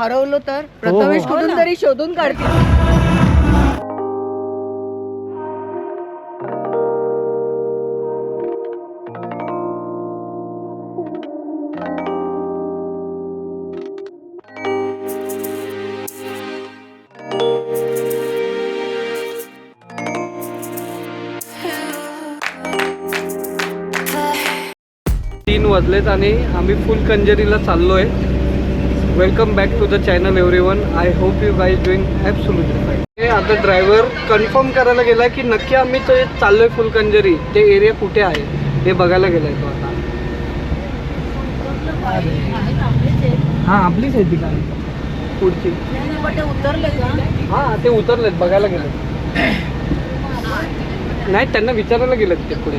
हरवलो तर? प्रथमेश हो. कुठून तरी शोधून काढतील. तीन वाजलेत आणि आम्ही फुल कंजेरीला चाललो आहे welcome back to the channel everyone I hope you guys doing absolutely fine हे आता ड्रायव्हर कन्फर्म करायला गेला की नक्की आम्ही ते चाललोय फुल कंजेरी ते एरिया कुठे आहे? हे बघायला गेलाय तो आता. हां आपलीच आहे ती गाडी. पुढची. उतरले का हां ते उतरलेत बघायला गेले नाही त्यांना विचारायला गेलेत ते पुढे.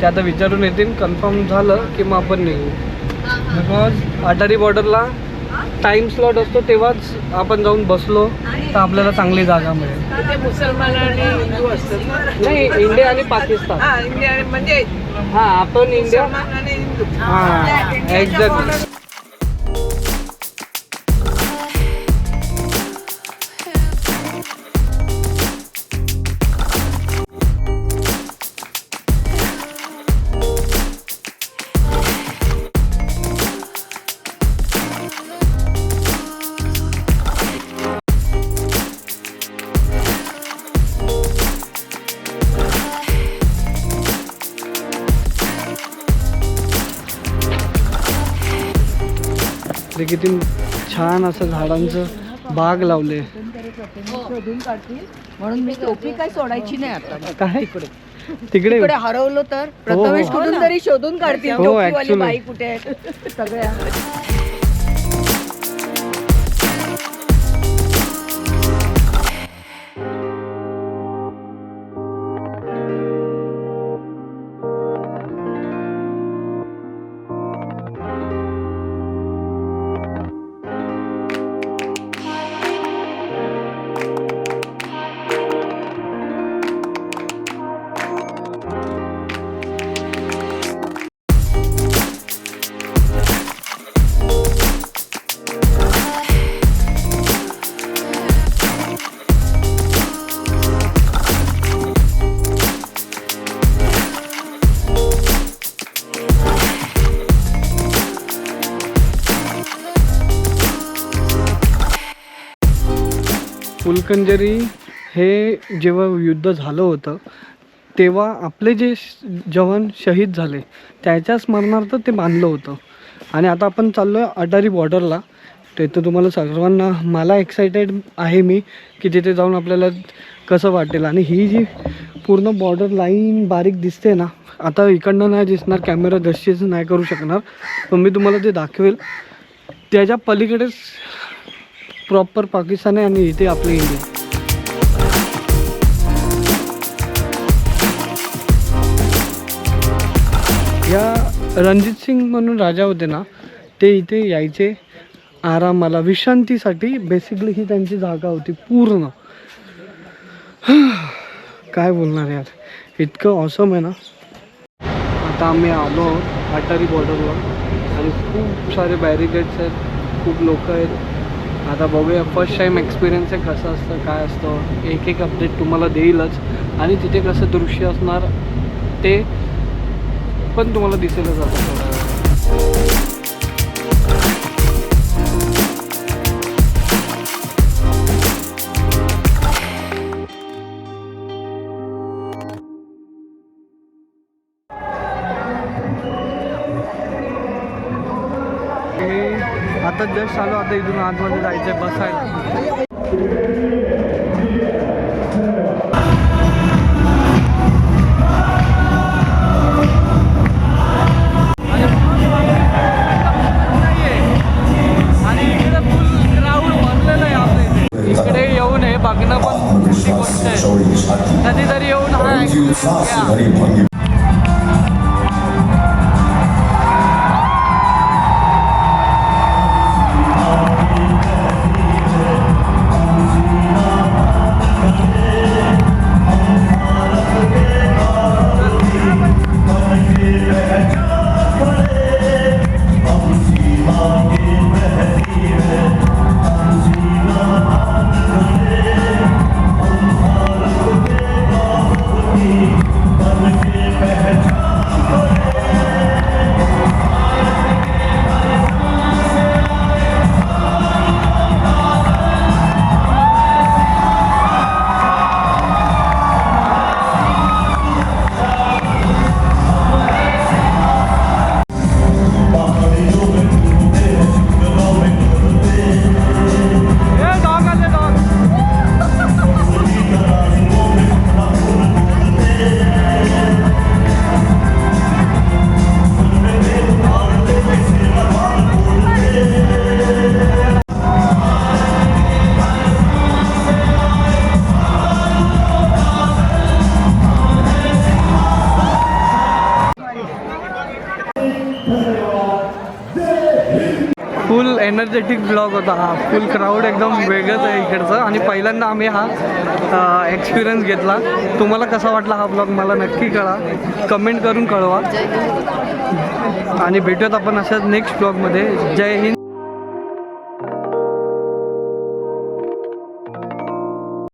ते आता विचारून येतील कन्फर्म झालं की मग आपण निघू. बिकॉज अटारी बॉर्डरला टाइम स्लॉट असतो तेव्हाच आपण जाऊन बसलो तर आपल्याला चांगली जागा मिळेल. ते मुसलमान आणि हिंदू असतात ना? नाही इंडिया आणि पाकिस्तान. हा इंडिया म्हणजे हां आपण इंडिया मुसलमान आणि हिंदू. हां एक्झॅक्टली ते किती छान असं झाडांचं बाग लावले. शोधून काढतील. म्हणून मी टोपी काय सोडायची नाही आता. काय? तिकडे. तिकडे हरवलो तर प्रथमेश हो. कुठून तरी शोधून काढतील. हो, टोपीवाली actually. बाई कुठे सगळ्या. फुलकंजरी हे जेव्हा युद्ध झालं होतं तेव्हा आपले जे श- जवान शहीद झाले त्याच्या स्मरणार्थ ते बांधलं होतं. आणि आता आपण चाललो आहे अटारी बॉर्डरला. तिथं तुम्हाला सर्वांना मला एक्सायटेड आहे मी की तिथे जाऊन आपल्याला कसं वाटेल. आणि ही जी पूर्ण बॉर्डर लाईन बारीक दिसते ना आता इकडनं नाही दिसणार कॅमेरा दशीच नाही करू शकणार. पण मी तुम्हाला ते दाखवेल त्याच्या पलीकडेच प्रॉपर पाकिस्तान आहे आणि इथे आपले इंडिया. या रणजित सिंग म्हणून राजा होते ना ते इथे यायचे आरामाला विश्रांतीसाठी बेसिकली ही त्यांची जागा होती पूर्ण. काय बोलणार यार इतकं ऑसम आहे ना. आता आम्ही आलो आहोत अटारी बॉर्डरवर आणि खूप सारे बॅरिकेड्स आहेत खूप लोक आहेत. आता बघूया फर्स्ट टाईम एक्सपिरियन्स आहे कसं असतं काय असतं. एक एक अपडेट तुम्हाला देईलच. आणि तिथे कसं दृश्य असणार ते पण तुम्हाला दिसेलच असतं आता जस्ट आलो आता इथून आतमध्ये जायचं आहे बसायला. आणि इकडे फुल ग्राउंड भरलेलं आहे आपल्या इथे इकडे येऊन बघणं पण मोठी गोष्ट आहे. कधीतरी येऊन हा फुल एनर्जेटिक ब्लॉग होता हा. फुल क्राऊड एकदम वेगळंच आहे इकडचं. आणि पहिल्यांदा आम्ही हा एक्सपिरियन्स घेतला. तुम्हाला कसा वाटला हा ब्लॉग मला नक्की कळा. कमेंट करून कळवा. आणि भेटूयात आपण अशाच नेक्स्ट ब्लॉगमध्ये जय हिंद.